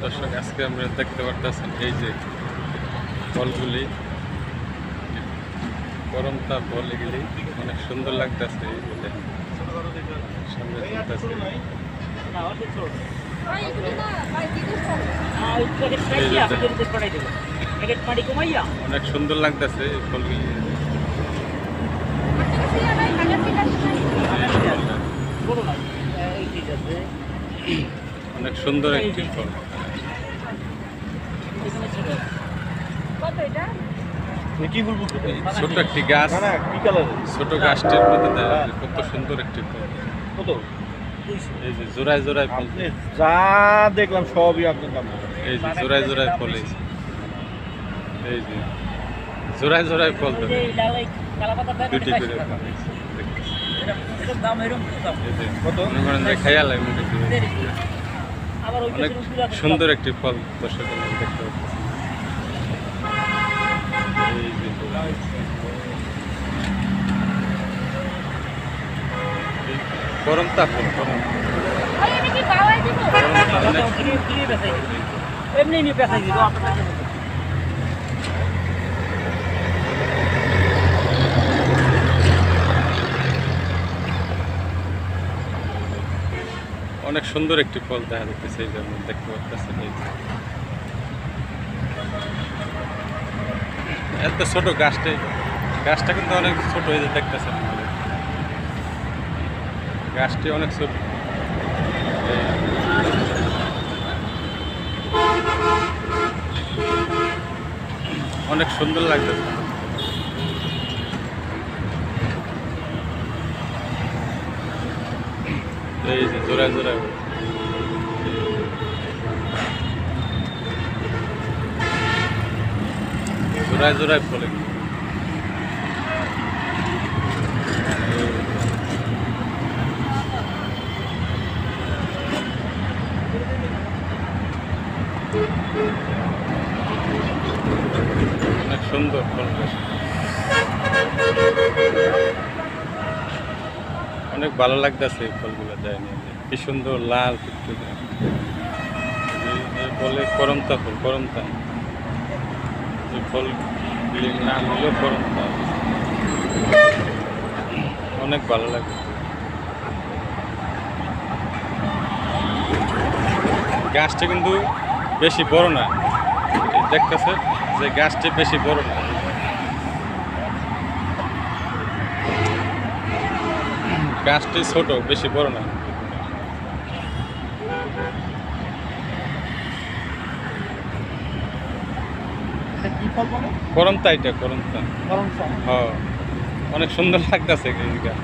দর্শক, আজকে আমরা দেখতে পারতেছেন এই যে ফলগুলি গরম তাপ ফল এগুলি অনেক সুন্দর লাগতেছে সামনে অনেক সুন্দর লাগতেছে এই ফলগুলি বলো অনেক সুন্দর একটি ফল এখানে ছিল কত এটা কি বলব এই ছোট একটি গাছ। না না কি কালারের ছোট গাছটির মধ্যে কত সুন্দর একটি কত? এই যে জোড়ায় জোড়ায় ফল। যা দেখলাম সবই আপনার দাম এই যে জোড়ায় জোড়ায় ফল এই যে। জোড়ায় জোড়ায় ফল দুটি করে দাম এরকম কত? মনে করেন যে খাইয়া অনেক সুন্দর একটি ফল দর্শক দেখতে পাচ্ছি। গরম অনেক এমনি নিয়ে পেঁচাই দিব আপনার অনেক সুন্দর একটি ফল দেখা যাচ্ছে এই জন্য দেখতে পাচ্ছেন এই এত ছোট গাছটাই গাছটা কিন্তু অনেক ছোট, এই যে দেখতেছেন গাছটি অনেক ছোট। অনেক সুন্দর লাগতেছে। এই যে জোড়ায় জোড়ায় জোড়ায় জোড়ায় ফলে অনেক সুন্দর ফল। অনেক ভালো লাগতেছে এই ফলগুলো দেয় নিয়ে। কি সুন্দর লাল টুকটুকে বলে করমতা ফল, করমতা। এই ফলগুলির নাম হলো করমতা। অনেক ভালো লাগে। গাছটা কিন্তু বেশি বড় না। দেখতেছে যে গাছটি বেশি বড় না। গাছটি ছোট বেশি বড় না। করমতা এটা করমতা হ্যাঁ অনেক সুন্দর লাগতেছে গাছ।